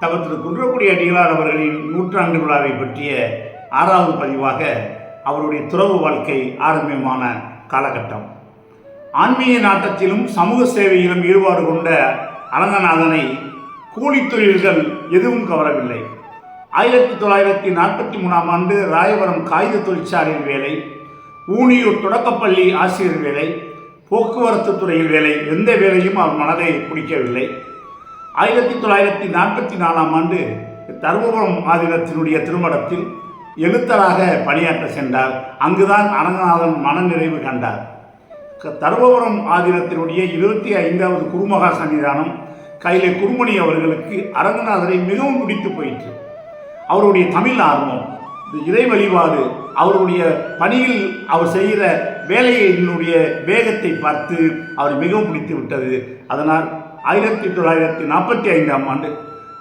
தவ திரு குன்றக்குடி அடிகளார் அவர்களின் நூற்றாண்டு விழாவை பற்றிய ஆறாவது பதிவாக அவருடைய துறவு வாழ்க்கை ஆரம்பமான காலகட்டம். ஆன்மீக நாட்டத்திலும் சமூக சேவையிலும் ஈடுபாடு கொண்ட அரங்கநாதனை கூலித் தொழில்கள் எதுவும் கவரவில்லை. ஆயிரத்தி தொள்ளாயிரத்தி நாற்பத்தி மூணாம் ஆண்டு ராயபுரம் காகித தொழிற்சாலையில் வேலை ஊனியூர் தொடக்கப்பள்ளி ஆசிரியர் வேலை போக்குவரத்து துறையில் வேலை எந்த வேலையும் அவர் மனதை பிடிக்கவில்லை. ஆயிரத்தி தொள்ளாயிரத்தி நாற்பத்தி நாலாம் ஆண்டு தருமபுரம் ஆதீனத்தினுடைய திருமணத்தில் எழுத்தராக பணியாற்ற சென்றார். அங்குதான் அரங்கநாதன் மனநிறைவு கண்டார். தருமபுரம் ஆதினத்தினுடைய இருபத்தி ஐந்தாவது குருமகா சன்னிதானம் கையிலே குருமணி அவர்களுக்கு அரங்கநாதரை மிகவும் பிடித்து போயிற்று. அவருடைய தமிழ் ஆர்வம் இறை வழிபாடு அவருடைய பணியில் அவர் செய்கிற வேலையினுடைய வேகத்தை பார்த்து அவர் மிகவும் பிடித்து விட்டது. அதனால் ஆயிரத்தி தொள்ளாயிரத்தி நாற்பத்தி ஐந்தாம் ஆண்டு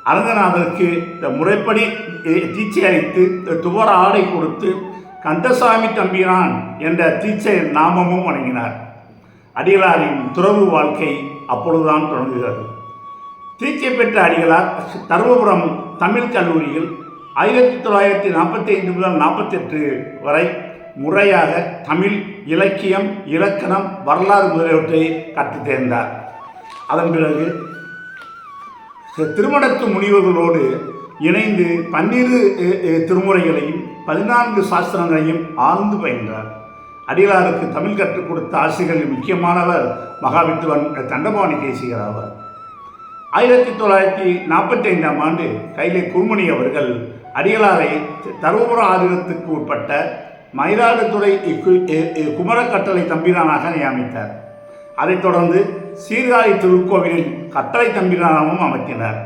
அரங்கநாதருக்கு இந்த முறைப்படி தீட்சை அளித்து துவர ஆடை கொடுத்து கந்தசாமி தம்பிரான் என்ற தீட்சை நாமமும் வழங்கினார் அடிகளாரின் துறவு வாழ்க்கை அப்பொழுதுதான் தொடங்குகிறது. தீட்சை பெற்ற அடிகளார் தருமபுரம் தமிழ் கல்லூரியில் ஆயிரத்தி தொள்ளாயிரத்தி நாற்பத்தி ஐந்து முதல் நாற்பத்தெட்டு வரை முறையாக தமிழ் இலக்கியம் இலக்கணம் வரலாறு முதலியவற்றை கற்றுத் தேர்ந்தார். அதன் பிறகு திருமணத்து முனிவர்களோடு இணைந்து பன்னிரு திருமுறைகளையும் பதினான்கு சாஸ்திரங்களையும் ஆழ்ந்து பயின்றார். அடிகளாருக்கு தமிழ் கற்றுக் கொடுத்த ஆசிரியர்களில் முக்கியமானவர் மகாவித்துவன் தண்டபாணி தேசிகர் ஆவார். ஆயிரத்தி தொள்ளாயிரத்தி நாற்பத்தி ஐந்தாம் ஆண்டு கைலை குருமணி அவர்கள் அடிகளாரை தருமபுர ஆதீனத்துக்கு உட்பட்ட மயிலாடுதுறை குமரக்கட்டளை தம்பிரானாக நியமித்தார். அதைத் தொடர்ந்து சீர்காழி திருக்கோவிலில் கட்டளை தம்பிரானாகவும் அமைத்தினார்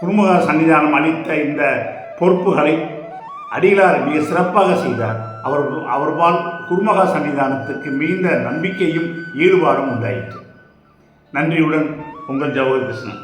குருமுக சன்னிதானம் அளித்த இந்த பொறுப்புகளை அடிகளார் மிக சிறப்பாக செய்தார். அவர் அவர்பால் குருமகா சன்னிதானத்துக்கு மிகுந்த நம்பிக்கையும் ஈடுபாடும் உண்டாயிற்று. நன்றியுடன் உங்கள் ஜவஹர் கிருஷ்ணன்.